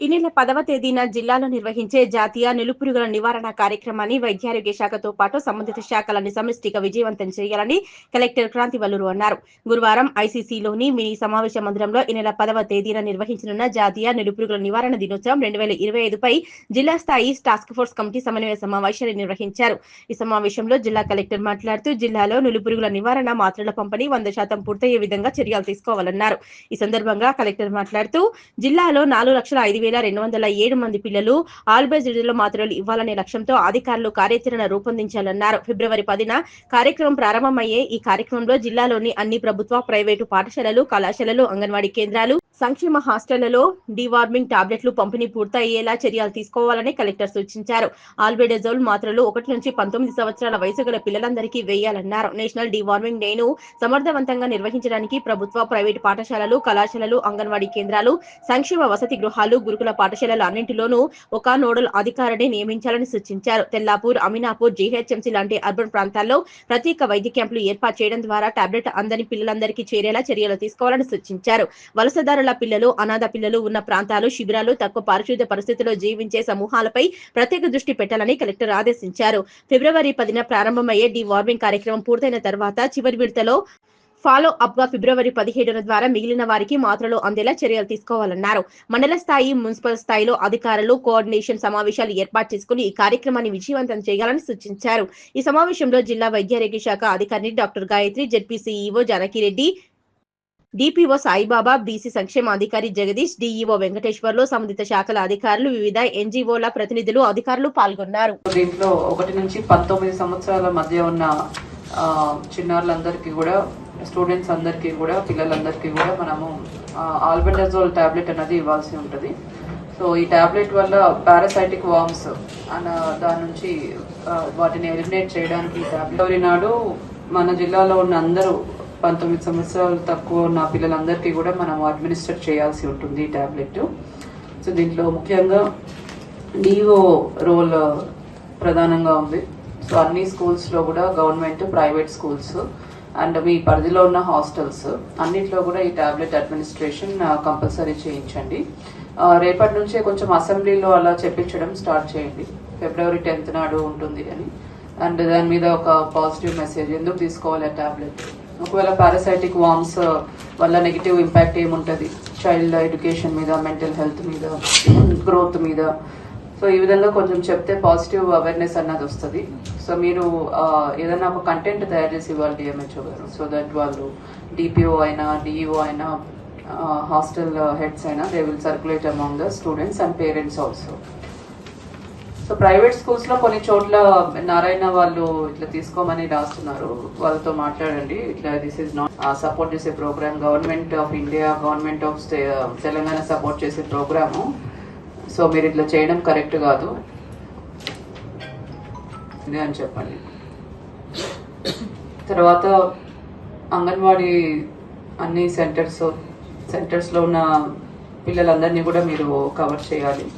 ఈ నెల పదవ తేదీన జిల్లాలో నిర్వహించే జాతీయ నిలుపురుగుల నివారణ కార్యక్రమాన్ని వైద్యారోగ్య శాఖతో పాటు సంబంధిత శాఖలని సమిష్టిగా విజయవంతం చేయాలని కలెక్టర్ క్రాంతి వల్లూరు అన్నారు. గురువారం ఐసీసీలోని మినీ సమావేశ మందిరంలో ఈ నెల పదవ తేదీన నిర్వహించనున్న జాతీయ నిలుపురుగుల నివారణ దినోత్సవం రెండు వేల ఇరవై ఐదుపై జిల్లా స్థాయి టాస్క్ ఫోర్స్ కమిటీ సమన్వయ సమావేశాన్ని నిర్వహించారు. ఈ సమావేశంలో జిల్లా కలెక్టర్ మాట్లాడుతూ జిల్లాలో నిలుపురుగుల నివారణ మాత్రల పంపిణీ వంద శాతం పూర్తయ్యే విధంగా చర్యలు తీసుకోవాలన్నారు. ఈ సందర్భంగా కలెక్టర్ మాట్లాడుతూ జిల్లాలో నాలుగు లక్షల ఐదు వేల రెండు వందల ఏడు మంది పిల్లలు ఆల్బెజిడ్లో మాత్రలు ఇవ్వాలనే లక్ష్యంతో అధికారులు కార్యాచరణ రూపొందించాలన్నారు. ఫిబ్రవరి పదిన కార్యక్రమం ప్రారంభమయ్యే ఈ కార్యక్రమంలో జిల్లాలోని అన్ని ప్రభుత్వ ప్రైవేటు పాఠశాలలు కళాశాలలు అంగన్వాడీ కేంద్రాలు సంక్షేమ హాస్టళ్ళలో డివార్మింగ్ టాబ్లెట్లు పంపిణీ పూర్తయ్యేలా చర్యలు తీసుకోవాలని కలెక్టర్ సూచించారు. ఆల్బెడజోల్ మాత్రలు ఒకటి నుంచి పంతొమ్మిది సంవత్సరాల వయసు గల పిల్లలందరికీ వేయాలన్నారు. నేషనల్ డివార్మింగ్ డేను సమర్థవంతంగా నిర్వహించడానికి ప్రభుత్వ ప్రైవేటు పాఠశాలలు కళాశాలలు అంగన్వాడీ కేంద్రాలు సంక్షేమ వసతి గృహాలు గురుకుల పాఠశాలలు అన్నింటిలోనూ ఒక నోడల్ అధికారిని నియమించాలని సూచించారు. తెల్లాపూర్ అమినాపూర్ జీహెచ్ఎంసీ లాంటి అర్బన్ ప్రాంతాల్లో ప్రత్యేక వైద్య క్యాంపులు ఏర్పాటు చేయడం ద్వారా టాబ్లెట్ అందని పిల్లలందరికీ చేరేలా చర్యలు తీసుకోవాలని సూచించారు. వలసదారుల పిల్లలు అనాథ పిల్లలు ఉన్న ప్రాంతాలు శిబిరాలు తక్కువ పారిశుద్ధ్య పరిస్థితుల్లో జీవించే సమూహాలపై ప్రత్యేక దృష్టి పెట్టాలని కలెక్టర్ ఆదేశించారు. ఫిబ్రవరి పదిన ప్రారంభమయ్యే డి వార్మింగ్ కార్యక్రమం పూర్తయిన తర్వాత చివరి విడతలో ఫాలో అప్గా ఫిబ్రవరి పదిహేడున ద్వారా మిగిలిన వారికి మాత్రలు అందేలా చర్యలు తీసుకోవాలన్నారు. మండల స్థాయి మున్సిపల్ స్థాయిలో అధికారులు కోఆర్డినేషన్ సమావేశాలు ఏర్పాటు చేసుకుని ఈ కార్యక్రమాన్ని విజయవంతం చేయాలని సూచించారు. ఈ సమావేశంలో జిల్లా వైద్యారోగ్య శాఖ అధికారి doctor Gayatri ZP CEO Janakireddy DPO Saibaba BC సంక్షేమ అధికారి జగదీష్ డిఈఓ వెంకటేశ్వర్లు సంబంధిత శాఖల అధికారులు వివిధ ఎన్జిఓల ప్రతినిధులు అధికారులు పాల్గొన్నారు. దీంట్లో ఒకటి నుంచి పంతొమ్మిది సంవత్సరాల మధ్య ఉన్న చిన్నారులందరికీ కూడా స్టూడెంట్స్ అందరికీ కూడా పిల్లలందరికీ కూడా మనము ఆల్బెండజోల్ టాబ్లెట్ అనేది ఇవ్వాల్సి ఉంటుంది. సో ఈ టాబ్లెట్ వల్ల పారాసైటిక్ వామ్స్ అన్న దాని నుంచి వాటిని ఎలిమినేట్ చేయడానికి ఈ నాడు మన జిల్లాలో ఉన్న అందరూ పంతొమ్మిది సంవత్సరాలు తక్కువ ఉన్న పిల్లలందరికీ కూడా మనం అడ్మినిస్టర్ చేయాల్సి ఉంటుంది ఈ ట్యాబ్లెట్ సో దీంట్లో ముఖ్యంగా డిఓ రోల్ ప్రధానంగా ఉంది. సో అన్ని స్కూల్స్లో కూడా గవర్నమెంట్ ప్రైవేట్ స్కూల్స్ అండ్ మీ పరిధిలో ఉన్న హాస్టల్స్ అన్నిట్లో కూడా ఈ టాబ్లెట్ అడ్మినిస్ట్రేషన్ కంపల్సరీ చేయించండి. Uh, రేపటి నుంచే కొంచెం అసెంబ్లీలో అలా చెప్పించడం స్టార్ట్ చేయండి. ఫిబ్రవరి టెన్త్ నాడు ఉంటుంది అని. అండ్ దాని మీద ఒక పాజిటివ్ మెసేజ్ ఎందుకు తీసుకోవాలి ఆ టాబ్లెట్ ఒకవేళ పారాసైటిక్ వామ్స్ uh, వల్ల నెగిటివ్ ఇంపాక్ట్ ఏముంటుంది? చైల్డ్ ఎడ్యుకేషన్ మీద మెంటల్ హెల్త్ మీద గ్రోత్ మీద. సో ఈ విధంగా కొంచెం చెప్తే పాజిటివ్ అవేర్నెస్ అన్నది వస్తుంది. సో మీరు uh, ఏదైనా ఒక కంటెంట్ తయారు చేసి ఇవ్వాలి డిఎంహెచ్ఓ గారు. సో దట్ వాళ్ళు డిపిఓ అయినా డిఈఓ అయినా uh, హాస్టల్ హెడ్స్ అయినా they will circulate among the students and parents also so private స్కూల్స్లో కొన్ని చోట్ల నారాయణ వాళ్ళు ఇట్లా తీసుకోమని రాస్తున్నారు. వాళ్ళతో మాట్లాడండి. ఇట్లా దిస్ ఇస్ నాట్ సపోర్ట్ చేసే program government of India government of Telangana support చేసే ప్రోగ్రాము సో మీరు ఇట్లా చేయడం కరెక్ట్ కాదు. ఇదే అని చెప్పండి. తర్వాత అంగన్వాడీ అన్ని సెంటర్స్ సెంటర్స్లో ఉన్న పిల్లలందరినీ కూడా మీరు కవర్ చేయాలి.